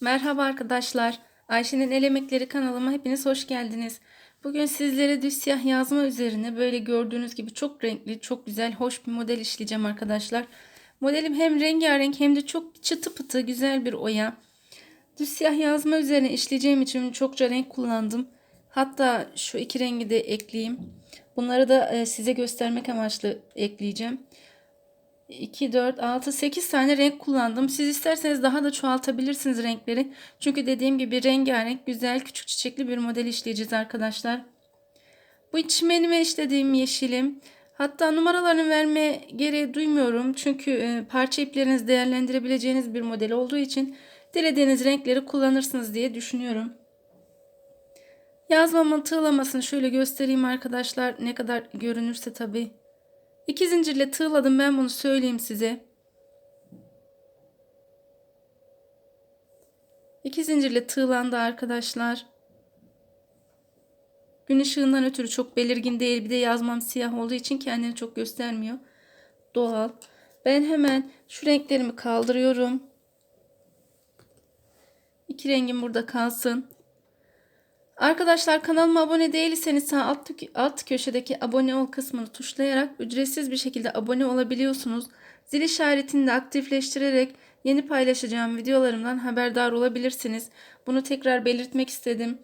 Merhaba arkadaşlar. Ayşe'nin El Emekleri kanalıma hepiniz hoş geldiniz. Bugün sizlere düz siyah yazma üzerine böyle gördüğünüz gibi çok renkli, çok güzel, hoş bir model işleyeceğim arkadaşlar. Modelim hem rengarenk hem de çok çıtı pıtı güzel bir oya. Düz siyah yazma üzerine işleyeceğim için çokça renk kullandım. Hatta şu iki rengi de ekleyeyim. Bunları da e, size göstermek amaçlı ekleyeceğim. 2, 4, 6, 8 tane renk kullandım. Siz isterseniz daha da çoğaltabilirsiniz renkleri. Çünkü dediğim gibi rengarenk, güzel, küçük çiçekli bir model işleyeceğiz arkadaşlar. Bu çimenime işlediğim yeşilim. Hatta numaralarını verme gereği duymuyorum. Çünkü e, parça iplerinizi değerlendirebileceğiniz bir model olduğu için dilediğiniz renkleri kullanırsınız diye düşünüyorum. Yazmamın tığlamasını şöyle göstereyim arkadaşlar. Ne kadar görünürse tabii. İki zincirle tığladım ben bunu söyleyeyim size. İki zincirle tığlandı arkadaşlar. Gün ışığından ötürü çok belirgin değil. Bir de yazmam siyah olduğu için kendini çok göstermiyor. Doğal. Ben hemen şu renklerimi kaldırıyorum. İki rengim burada kalsın. Arkadaşlar kanalıma abone değilseniz sağ alt, alt köşedeki abone ol kısmını tuşlayarak ücretsiz bir şekilde abone olabiliyorsunuz. Zil işaretini de aktifleştirerek yeni paylaşacağım videolarımdan haberdar olabilirsiniz. Bunu tekrar belirtmek istedim.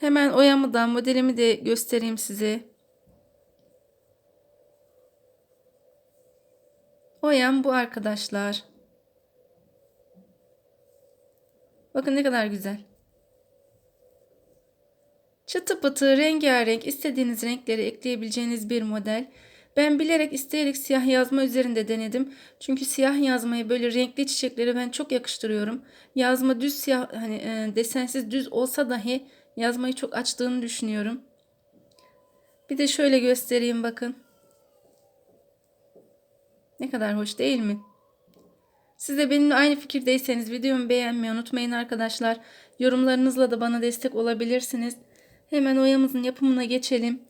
Hemen oyamı da modelimi de göstereyim size. Oyam bu arkadaşlar. Bakın ne kadar güzel. Çıtı pıtı, rengarenk, istediğiniz renkleri ekleyebileceğiniz bir model. Ben bilerek isteyerek siyah yazma üzerinde denedim. Çünkü siyah yazmayı böyle renkli çiçeklere ben çok yakıştırıyorum. Yazma düz siyah hani e, desensiz düz olsa dahi yazmayı çok açtığını düşünüyorum. Bir de şöyle göstereyim bakın. Ne kadar hoş değil mi? Siz de benimle aynı fikirdeyseniz videomu beğenmeyi unutmayın arkadaşlar. Yorumlarınızla da bana destek olabilirsiniz. Hemen oyamızın yapımına geçelim.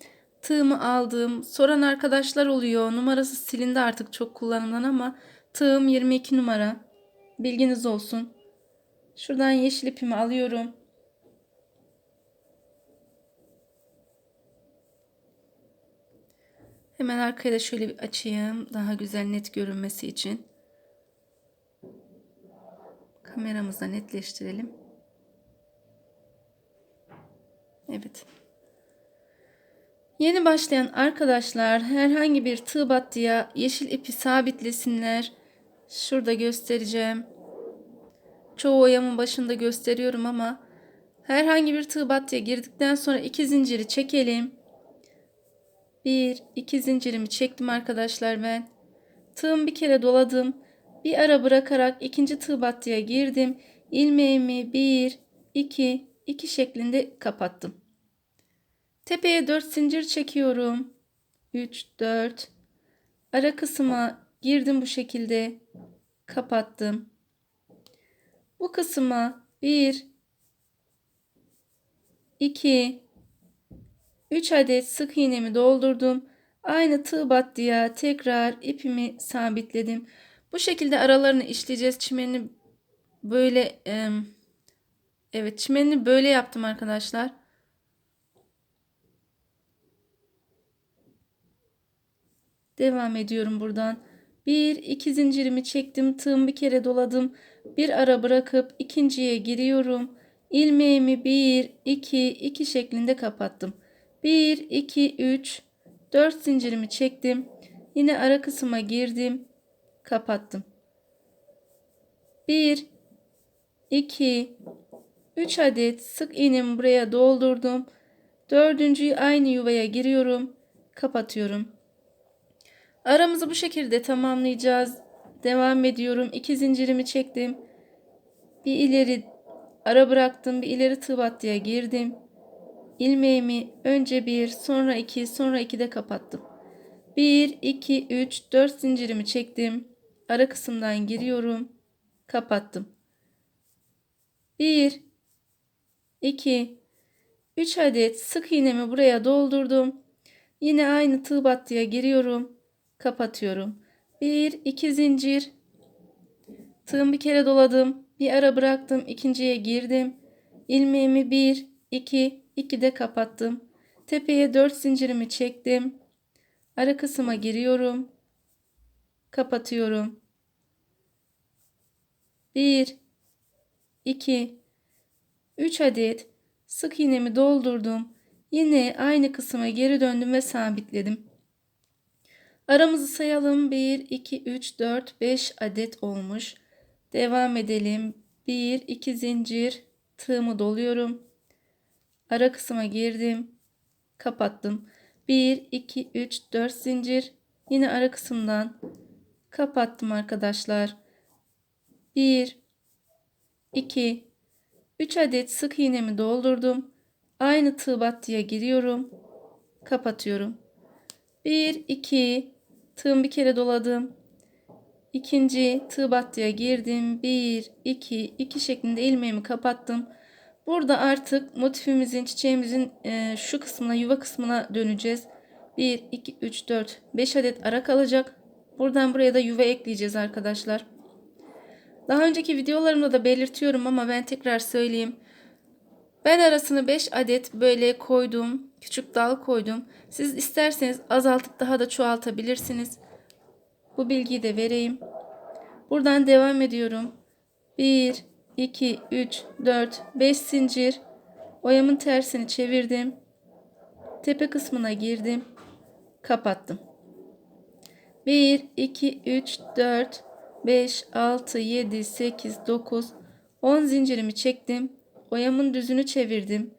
Tığımı aldım. Soran arkadaşlar oluyor. Numarası silindi artık çok kullanımdan ama tığım 22 numara. Bilginiz olsun. Şuradan yeşil ipimi alıyorum. Hemen arkaya da şöyle bir açayım. Daha güzel net görünmesi için. Kameramızda netleştirelim. Evet. Yeni başlayan arkadaşlar herhangi bir tığ battıya yeşil ipi sabitlesinler. Şurada göstereceğim. Çoğu oyamın başında gösteriyorum ama herhangi bir tığ battıya girdikten sonra iki zinciri çekelim. Bir, iki zincirimi çektim arkadaşlar ben. Tığım bir kere doladım. Bir ara bırakarak ikinci tığ battıya girdim. İlmeğimi bir, iki, 2 şeklinde kapattım. Tepeye 4 zincir çekiyorum. 3 4 ara kısma girdim bu şekilde kapattım. Bu kısma 1 2 3 adet sık iğnemi doldurdum. Aynı tığ battıya tekrar ipimi sabitledim. Bu şekilde aralarını işleyeceğiz. Çimeni böyle e, Evet çimenini böyle yaptım arkadaşlar. Devam ediyorum buradan. Bir iki zincirimi çektim. Tığım bir kere doladım. Bir ara bırakıp ikinciye giriyorum. İlmeğimi 1 2 2 şeklinde kapattım. 1 2 3 4 zincirimi çektim. Yine ara kısma girdim. Kapattım. 1 2 3 adet sık iğnemi buraya doldurdum. Dördüncüyü aynı yuvaya giriyorum. Kapatıyorum. Aramızı bu şekilde tamamlayacağız. Devam ediyorum. 2 zincirimi çektim. Bir ileri ara bıraktım. Bir ileri tığ battıya girdim. İlmeğimi önce bir, sonra iki, sonra iki de kapattım. 1, 2, 3, 4 zincirimi çektim. Ara kısımdan giriyorum. Kapattım. 1, 2, 3 adet sık iğnemi buraya doldurdum. Yine aynı tığ battıya giriyorum. Kapatıyorum. 1, 2 zincir. Tığım bir kere doladım. Bir ara bıraktım. ikinciye girdim. İlmeğimi 1, 2, 2 de kapattım. Tepeye 4 zincirimi çektim. Ara kısma giriyorum. Kapatıyorum. 1, 2, 3 adet sık iğnemi doldurdum. Yine aynı kısma geri döndüm ve sabitledim. Aramızı sayalım. 1, 2, 3, 4, 5 adet olmuş. Devam edelim. 1, 2 zincir tığımı doluyorum. Ara kısma girdim. Kapattım. 1, 2, 3, 4 zincir. Yine ara kısımdan kapattım arkadaşlar. 1, 2, 3 adet sık iğnemi doldurdum. Aynı tığ battıya giriyorum. Kapatıyorum. 1, 2, tığım bir kere doladım. İkinci tığ battıya girdim. 1, 2, 2 şeklinde ilmeğimi kapattım. Burada artık motifimizin, çiçeğimizin e, şu kısmına, yuva kısmına döneceğiz. 1, 2, 3, 4, 5 adet ara kalacak. Buradan buraya da yuva ekleyeceğiz arkadaşlar. Daha önceki videolarımda da belirtiyorum ama ben tekrar söyleyeyim. Ben arasını 5 adet böyle koydum. Küçük dal koydum. Siz isterseniz azaltıp daha da çoğaltabilirsiniz. Bu bilgiyi de vereyim. Buradan devam ediyorum. 1, 2, 3, 4, 5 zincir. Oyamın tersini çevirdim. Tepe kısmına girdim. Kapattım. 1, 2, 3, 4, 5, 6, 7, 8, 9, 10 zincirimi çektim. Oyamın düzünü çevirdim.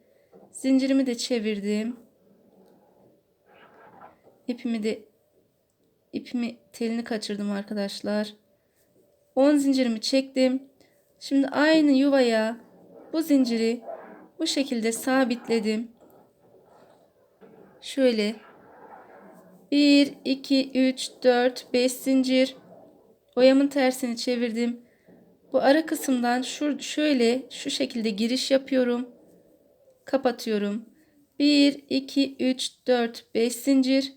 Zincirimi de çevirdim. İpimi de ipimi telini kaçırdım arkadaşlar. 10 zincirimi çektim. Şimdi aynı yuvaya bu zinciri bu şekilde sabitledim. Şöyle 1 2 3 4 5 zincir oyamın tersini çevirdim. Bu ara kısımdan şu şöyle şu şekilde giriş yapıyorum. Kapatıyorum. 1 2 3 4 5 zincir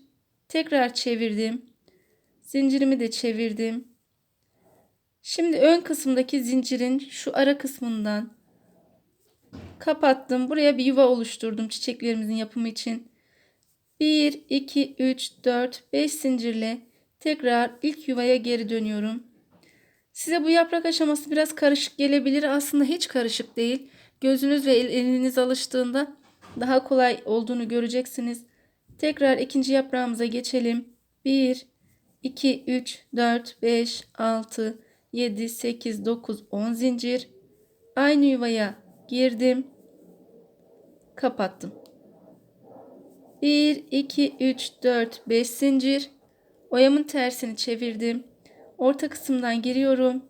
tekrar çevirdim. Zincirimi de çevirdim. Şimdi ön kısımdaki zincirin şu ara kısmından kapattım. Buraya bir yuva oluşturdum çiçeklerimizin yapımı için. 1, 2, 3, 4, 5 zincirle tekrar ilk yuvaya geri dönüyorum. Size bu yaprak aşaması biraz karışık gelebilir. Aslında hiç karışık değil. Gözünüz ve eliniz alıştığında daha kolay olduğunu göreceksiniz. Tekrar ikinci yaprağımıza geçelim. 1, 2, 3, 4, 5, 6, 7, 8, 9, 10 zincir. Aynı yuvaya girdim. Kapattım. 1, 2, 3, 4, 5 zincir. Oyamın tersini çevirdim. Orta kısımdan giriyorum.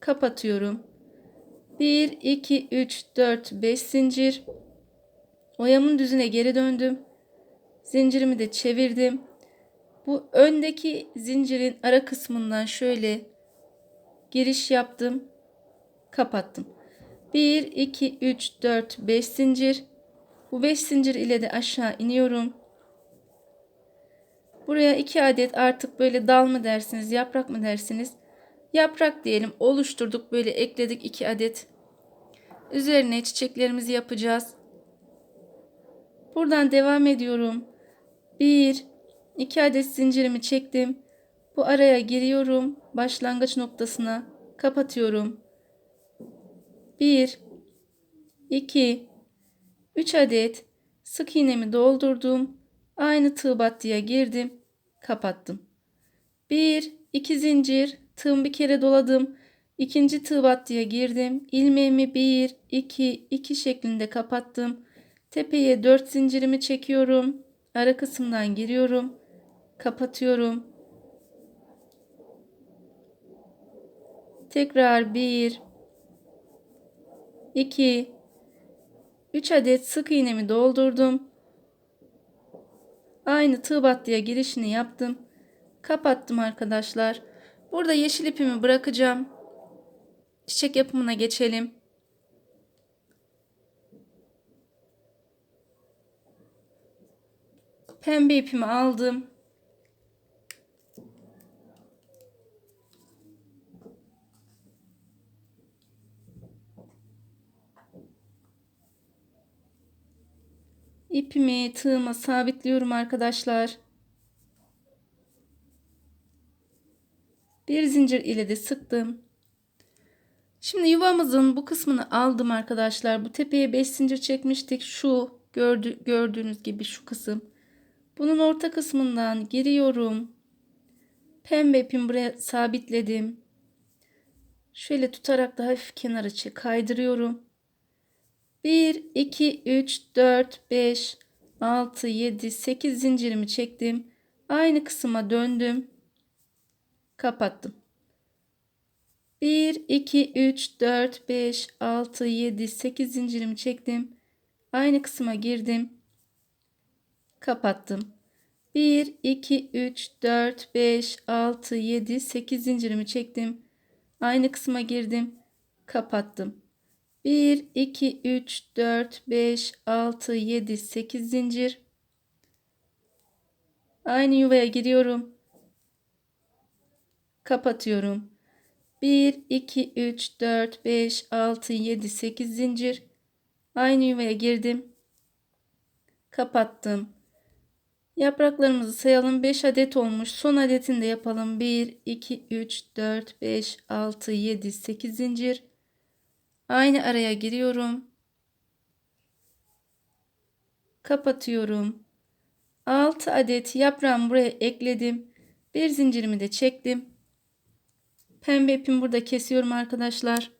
Kapatıyorum. 1, 2, 3, 4, 5 zincir. Oyamın düzüne geri döndüm. Zincirimi de çevirdim. Bu öndeki zincirin ara kısmından şöyle giriş yaptım. Kapattım. 1, 2, 3, 4, 5 zincir. Bu 5 zincir ile de aşağı iniyorum. Buraya 2 adet artık böyle dal mı dersiniz, yaprak mı dersiniz? Yaprak diyelim. Oluşturduk böyle ekledik 2 adet. Üzerine çiçeklerimizi yapacağız. Buradan devam ediyorum. 1 2 adet zincirimi çektim. Bu araya giriyorum. Başlangıç noktasına kapatıyorum. 1 2 3 adet sık iğnemi doldurdum. Aynı tığ battıya girdim. Kapattım. 1 2 zincir tığım bir kere doladım. İkinci tığ battıya girdim. İlmeğimi 1 2 2 şeklinde kapattım. Tepeye 4 zincirimi çekiyorum. Ara kısımdan giriyorum. Kapatıyorum. Tekrar 1 2 3 adet sık iğnemi doldurdum. Aynı tığ battıya girişini yaptım. Kapattım arkadaşlar. Burada yeşil ipimi bırakacağım. Çiçek yapımına geçelim. Pembe ipimi aldım. İpimi tığıma sabitliyorum arkadaşlar. Bir zincir ile de sıktım. Şimdi yuvamızın bu kısmını aldım arkadaşlar. Bu tepeye 5 zincir çekmiştik. Şu gördü, gördüğünüz gibi şu kısım. Bunun orta kısmından giriyorum. Pembe ipimi buraya sabitledim. Şöyle tutarak da hafif kenara kaydırıyorum. 1, 2, 3, 4, 5, 6, 7, 8 zincirimi çektim. Aynı kısma döndüm. Kapattım. 1, 2, 3, 4, 5, 6, 7, 8 zincirimi çektim. Aynı kısma girdim. Kapattım. 1, 2, 3, 4, 5, 6, 7, 8 zincirimi çektim. Aynı kısma girdim. Kapattım. 1, 2, 3, 4, 5, 6, 7, 8 zincir. Aynı yuvaya giriyorum. Kapatıyorum. 1, 2, 3, 4, 5, 6, 7, 8 zincir. Aynı yuvaya girdim. Kapattım. Yapraklarımızı sayalım. 5 adet olmuş. Son adetini de yapalım. 1, 2, 3, 4, 5, 6, 7, 8 zincir. Aynı araya giriyorum. Kapatıyorum. 6 adet yaprağımı buraya ekledim. Bir zincirimi de çektim. Pembe ipimi burada kesiyorum arkadaşlar.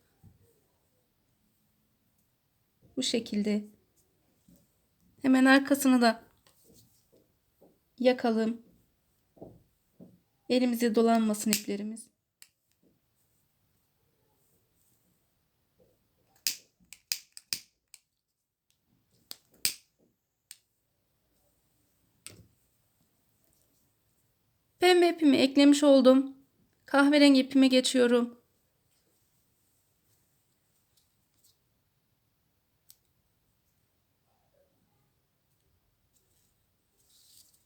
Bu şekilde. Hemen arkasını da yakalım. Elimize dolanmasın iplerimiz. Pembe ipimi eklemiş oldum. Kahverengi ipime geçiyorum.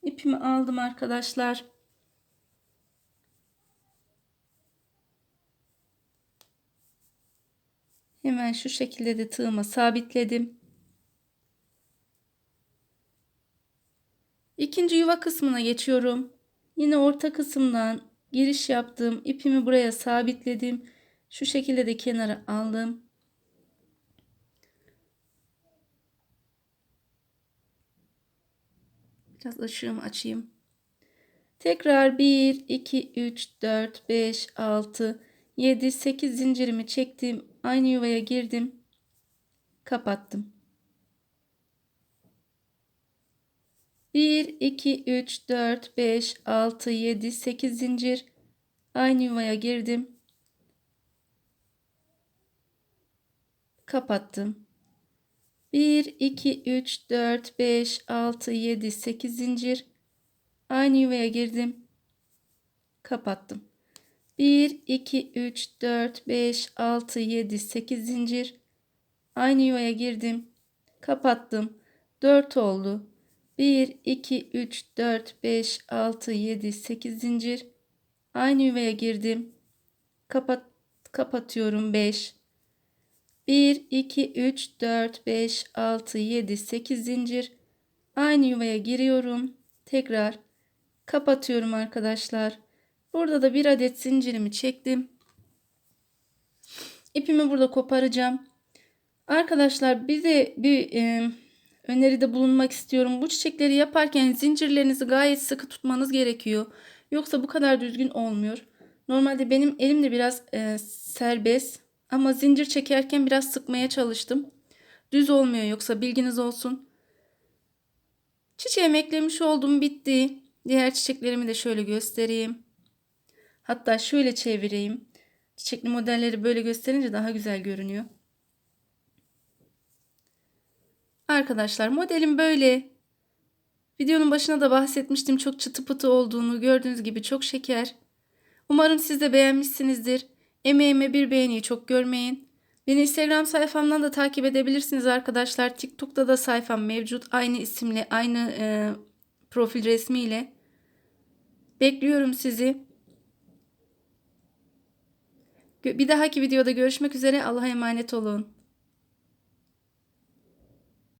İpimi aldım arkadaşlar. Hemen şu şekilde de tığıma sabitledim. İkinci yuva kısmına geçiyorum. Yine orta kısımdan giriş yaptım. ipimi buraya sabitledim. Şu şekilde de kenara aldım. Biraz ışığımı açayım. Tekrar 1, 2, 3, 4, 5, 6, 7, 8 zincirimi çektim. Aynı yuvaya girdim. Kapattım. 1, 2, 3, 4, 5, 6, 7, 8 zincir. Aynı yuvaya girdim. Kapattım. 1, 2, 3, 4, 5, 6, 7, 8 zincir. Aynı yuvaya girdim. Kapattım. 1, 2, 3, 4, 5, 6, 7, 8 zincir. Aynı yuvaya girdim. Kapattım. 4 oldu. 1, 2, 3, 4, 5, 6, 7, 8 zincir. Aynı yuvaya girdim. Kapat, kapatıyorum 5. 1, 2, 3, 4, 5, 6, 7, 8 zincir. Aynı yuvaya giriyorum. Tekrar kapatıyorum arkadaşlar. Burada da bir adet zincirimi çektim. İpimi burada koparacağım. Arkadaşlar bize bir e, öneride bulunmak istiyorum. Bu çiçekleri yaparken zincirlerinizi gayet sıkı tutmanız gerekiyor. Yoksa bu kadar düzgün olmuyor. Normalde benim elim de biraz e, serbest. Ama zincir çekerken biraz sıkmaya çalıştım. Düz olmuyor yoksa bilginiz olsun. Çiçeğimi eklemiş oldum bitti. Diğer çiçeklerimi de şöyle göstereyim. Hatta şöyle çevireyim. Çiçekli modelleri böyle gösterince daha güzel görünüyor. Arkadaşlar modelim böyle. Videonun başına da bahsetmiştim çok çıtı pıtı olduğunu. Gördüğünüz gibi çok şeker. Umarım siz de beğenmişsinizdir. Emeğime bir beğeniyi çok görmeyin. Beni Instagram sayfamdan da takip edebilirsiniz arkadaşlar. TikTok'ta da sayfam mevcut. Aynı isimle, aynı e, profil resmiyle. Bekliyorum sizi. Bir dahaki videoda görüşmek üzere. Allah'a emanet olun.